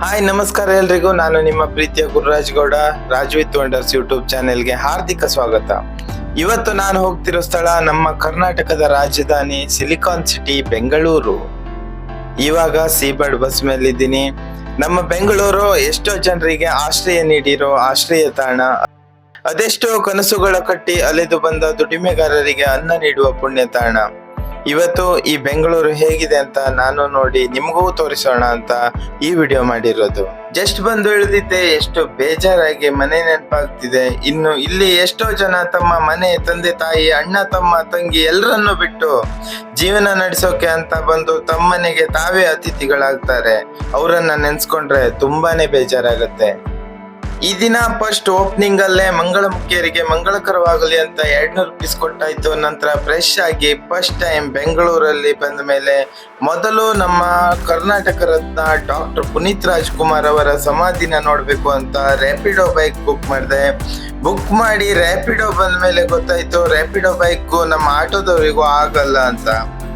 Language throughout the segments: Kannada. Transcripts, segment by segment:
ಹಾಯ್ ನಮಸ್ಕಾರ ಎಲ್ರಿಗೂ. ನಾನು ನಿಮ್ಮ ಪ್ರೀತಿಯ Gururaj Gowda, Raj with wonders YouTube ಚಾನೆಲ್ಗೆ ಹಾರ್ದಿಕ ಸ್ವಾಗತ. ಇವತ್ತು ನಾನು ಹೋಗ್ತಿರೋ ಸ್ಥಳ ನಮ್ಮ ಕರ್ನಾಟಕದ ರಾಜಧಾನಿ ಸಿಲಿಕಾನ್ ಸಿಟಿ, ಬೆಂಗಳೂರು. ಇವಾಗ ಸೀಬರ್ಡ್ ಬಸ್ ಮೇಲಿದ್ದೀನಿ. ನಮ್ಮ ಬೆಂಗಳೂರು ಎಷ್ಟೋ ಜನರಿಗೆ ಆಶ್ರಯ ನೀಡಿರೋ ಆಶ್ರಯ ತಾಣ. ಅದೆಷ್ಟೋ ಕನಸುಗಳ ಕಟ್ಟಿ ಅಲೆದು ಬಂದ ದುಡಿಮೆಗಾರರಿಗೆ ಅನ್ನ ನೀಡುವ ಪುಣ್ಯ ತಾಣ. ಇವತ್ತು ಈ ಬೆಂಗಳೂರು ಹೇಗಿದೆ ಅಂತ ನಾನು ನೋಡಿ ನಿಮಗೂ ತೋರಿಸೋಣ ಅಂತ ಈ ವಿಡಿಯೋ ಮಾಡಿರೋದು. ಜಸ್ಟ್ ಬಂದು ಇಳಿದಿದ್ದೆ, ಎಷ್ಟು ಬೇಜಾರಾಗಿ ಮನೆ ನೆನಪಾಗ್ತಿದೆ. ಇನ್ನು ಇಲ್ಲಿ ಎಷ್ಟೋ ಜನ ತಮ್ಮ ಮನೆ, ತಂದೆ, ತಾಯಿ, ಅಣ್ಣ, ತಮ್ಮ, ತಂಗಿ ಎಲ್ಲರನ್ನು ಬಿಟ್ಟು ಜೀವನ ನಡೆಸೋಕೆ ಅಂತ ಬಂದು ತಮ್ಮನೆಗೆ ತಾವೇ ಅತಿಥಿಗಳಾಗ್ತಾರೆ. ಅವರನ್ನ ನೆನ್ಸ್ಕೊಂಡ್ರೆ ತುಂಬಾನೇ ಬೇಜಾರಾಗುತ್ತೆ. ಈ ದಿನ ಫಸ್ಟ್ ಓಪನಿಂಗ್ ಅಲ್ಲೇ ಮಂಗಳ ಮುಖ್ಯರಿಗೆ ಮಂಗಳಕರವಾಗಲಿ ಅಂತ ಎರಡ್ನೂರು ರುಪೀಸ್ ಕೊಟ್ಟಾಯ್ತು ನಂತರ ಫ್ರೆಶ್ ಆಗಿ ಫಸ್ಟ್ ಟೈಮ್ ಬೆಂಗಳೂರಲ್ಲಿ ಬಂದ ಮೇಲೆ ಮೊದಲು ನಮ್ಮ ಕರ್ನಾಟಕ ರತ್ನ ಡಾಕ್ಟರ್ ಪುನೀತ್ ರಾಜ್ಕುಮಾರ್ ಅವರ ಸಮಾಧಿನ ನೋಡ್ಬೇಕು ಅಂತ ರ್ಯಾಪಿಡೋ ಬೈಕ್ ಬುಕ್ ಮಾಡಿದೆ. ಬುಕ್ ಮಾಡಿ ರ್ಯಾಪಿಡೋ ಬಂದ ಮೇಲೆ ಗೊತ್ತಾಯ್ತು ರ್ಯಾಪಿಡೋ ಬೈಕ್ ನಮ್ಮ ಆಟೋದವರಿಗೂ ಆಗಲ್ಲ ಅಂತ.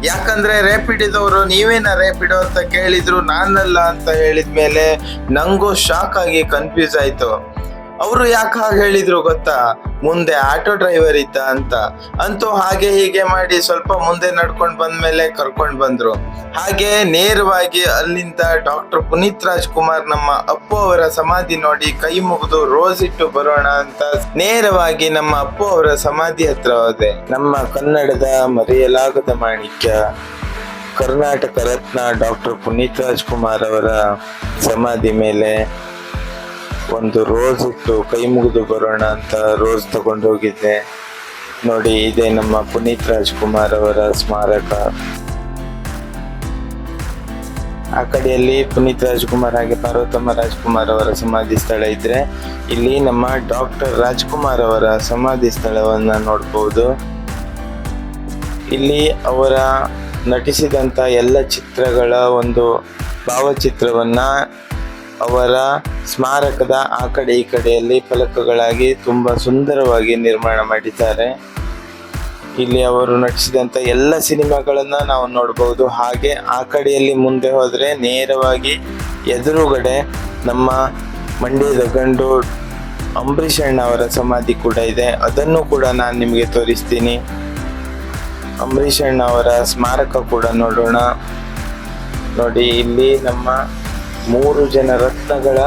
ಯಾಕಂದ್ರೆ ರ್ಯಾಪಿಡೋದವರು ನೀವೇನ ರ್ಯಾಪಿಡೋ ಅಂತ ಕೇಳಿದ್ರು ನಾನಲ್ಲ ಅಂತ ಹೇಳಿದ್ಮೇಲೆ ನಂಗೂ ಶಾಕ್ ಆಗಿ ಕನ್ಫ್ಯೂಸ್ ಆಯ್ತು. ಅವರು ಯಾಕೆ ಹಾಗೆ ಹೇಳಿದ್ರು ಗೊತ್ತಾ? ಮುಂದೆ ಆಟೋ ಡ್ರೈವರ್ ಇದ್ದ ಅಂತ. ಅಂತೂ ಹಾಗೆ ಹೀಗೆ ಮಾಡಿ ಸ್ವಲ್ಪ ಮುಂದೆ ನಡ್ಕೊಂಡು ಬಂದ್ಮೇಲೆ ಕರ್ಕೊಂಡು ಬಂದ್ರು. ಹಾಗೆ ನೇರವಾಗಿ ಅಲ್ಲಿಂದ ಡಾಕ್ಟರ್ ಪುನೀತ್ ರಾಜ್ಕುಮಾರ್ ನಮ್ಮ ಅಪ್ಪು ಅವರ ಸಮಾಧಿ ನೋಡಿ ಕೈ ಮುಗಿದು ರೋಸ್ ಇಟ್ಟು ಬರೋಣ ಅಂತ ನೇರವಾಗಿ ನಮ್ಮ ಅಪ್ಪು ಅವರ ಸಮಾಧಿ ಹತ್ರ ಹೋದೆ. ನಮ್ಮ ಕನ್ನಡದ ಮರೆಯಲಾಗದ ಮಾಣಿಕ್ಯ, ಕರ್ನಾಟಕ ರತ್ನ ಡಾಕ್ಟರ್ ಪುನೀತ್ ರಾಜ್ಕುಮಾರ್ ಅವರ ಸಮಾಧಿ ಮೇಲೆ ಒಂದು ರೋಸ್ ಇಟ್ಟು ಕೈ ಮುಗಿದು ಬರೋಣ ಅಂತ ರೋಸ್ ತಗೊಂಡೋಗಿದ್ದೆ ನೋಡಿ, ಇದೆ ನಮ್ಮ ಪುನೀತ್ ರಾಜ್ಕುಮಾರ್ ಅವರ ಸ್ಮಾರಕ. ಆ ಕಡೆಯಲ್ಲಿ ಪುನೀತ್ ರಾಜ್ಕುಮಾರ್ ಹಾಗೆ ಪಾರ್ವತಮ್ಮ ರಾಜ್ಕುಮಾರ್ ಅವರ ಸಮಾಧಿ ಸ್ಥಳ ಇದ್ರೆ ಇಲ್ಲಿ ನಮ್ಮ ಡಾಕ್ಟರ್ ರಾಜ್ಕುಮಾರ್ ಅವರ ಸಮಾಧಿ ಸ್ಥಳವನ್ನ ನೋಡ್ಬೋದು. ಇಲ್ಲಿ ಅವರ ನಟಿಸಿದಂತ ಎಲ್ಲ ಚಿತ್ರಗಳ ಒಂದು ಭಾವಚಿತ್ರವನ್ನ ಅವರ ಸ್ಮಾರಕದ ಆ ಕಡೆ ಈ ಕಡೆಯಲ್ಲಿ ಫಲಕಗಳಾಗಿ ತುಂಬ ಸುಂದರವಾಗಿ ನಿರ್ಮಾಣ ಮಾಡಿದ್ದಾರೆ. ಇಲ್ಲಿ ಅವರು ನಟಿಸಿದಂಥ ಎಲ್ಲ ಸಿನಿಮಾಗಳನ್ನು ನಾವು ನೋಡಬಹುದು ಹಾಗೆ ಆ ಕಡೆಯಲ್ಲಿ ಮುಂದೆ ಹೋದರೆ ನೇರವಾಗಿ ಎದುರುಗಡೆ ನಮ್ಮ ಮಂಡ್ಯದ ಗಂಡು ಅಂಬರೀಷ್ ಅಣ್ಣ ಅವರ ಸಮಾಧಿ ಕೂಡ ಇದೆ. ಅದನ್ನು ಕೂಡ ನಾನು ನಿಮಗೆ ತೋರಿಸ್ತೀನಿ. ಅಂಬರೀಷ್ ಅಣ್ಣ ಅವರ ಸ್ಮಾರಕ ಕೂಡ ನೋಡೋಣ. ನೋಡಿ, ಇಲ್ಲಿ ನಮ್ಮ ಮೂರು ಜನ ರತ್ನಗಳ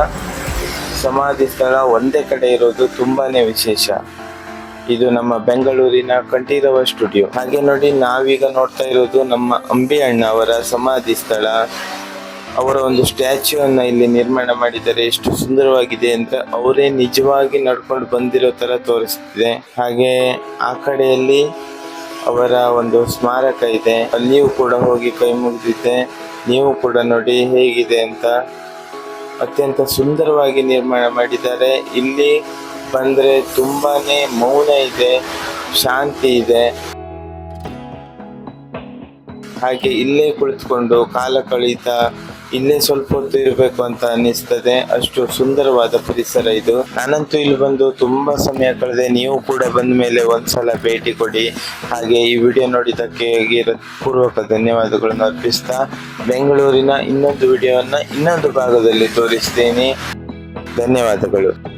ಸಮಾಧಿ ಸ್ಥಳ ಒಂದೇ ಕಡೆ ಇರೋದು ತುಂಬಾನೇ ವಿಶೇಷ. ಇದು ನಮ್ಮ ಬೆಂಗಳೂರಿನ ಕಂಠೀರವ ಸ್ಟುಡಿಯೋ. ಹಾಗೆ ನೋಡಿ, ನಾವೀಗ ನೋಡ್ತಾ ಇರೋದು ನಮ್ಮ ಅಂಬಿ ಅಣ್ಣ ಅವರ ಸಮಾಧಿ ಸ್ಥಳ. ಅವರ ಒಂದು ಸ್ಟ್ಯಾಚ್ಯೂ ಇಲ್ಲಿ ನಿರ್ಮಾಣ ಮಾಡಿದ್ದಾರೆ. ಎಷ್ಟು ಸುಂದರವಾಗಿದೆ ಅಂತ ಅವರೇ ನಿಜವಾಗಿ ನಡ್ಕೊಂಡು ಬಂದಿರೋ ತರ ತೋರಿಸ್ತಿದೆ. ಹಾಗೆ ಆ ಕಡೆಯಲ್ಲಿ ಅವರ ಒಂದು ಸ್ಮಾರಕ ಇದೆ. ಅಲ್ಲಿಯೂ ಕೂಡ ಹೋಗಿ ಕೈ ಮುಗಿದಿದ್ದೆ ನೀವು ಕೂಡ ನೋಡಿ ಹೇಗಿದೆ ಅಂತ ಅತ್ಯಂತ ಸುಂದರವಾಗಿ ನಿರ್ಮಾಣ ಮಾಡಿದ್ದಾರೆ. ಇಲ್ಲಿ ಬಂದರೆ ತುಂಬಾ ಮೌನ ಇದೆ, ಶಾಂತಿ ಇದೆ. ಹಾಗೆ ಇಲ್ಲೇ ಕುಳಿತುಕೊಂಡು ಕಾಲ ಕಳೀತಾ ಇಲ್ಲೇ ಸ್ವಲ್ಪ ಹೊತ್ತು ಇರಬೇಕು ಅಂತ ಅನ್ನಿಸ್ತದೆ. ಅಷ್ಟು ಸುಂದರವಾದ ಪರಿಸರ ಇದು. ನಾನಂತೂ ಇಲ್ಲಿ ಬಂದು ತುಂಬಾ ಸಮಯ ಕಳೆದೆ. ನೀವು ಕೂಡ ಬಂದ ಮೇಲೆ ಒಂದ್ಸಲ ಭೇಟಿ ಕೊಡಿ. ಹಾಗೆ ಈ ವಿಡಿಯೋ ನೋಡಿದ್ದಕ್ಕೆ ಪೂರ್ವಕ ಧನ್ಯವಾದಗಳನ್ನು ಅರ್ಪಿಸ್ತಾ ಬೆಂಗಳೂರಿನ ಇನ್ನೊಂದು ವಿಡಿಯೋವನ್ನು ಇನ್ನೊಂದು ಭಾಗದಲ್ಲಿ ತೋರಿಸ್ತೀನಿ. ಧನ್ಯವಾದಗಳು.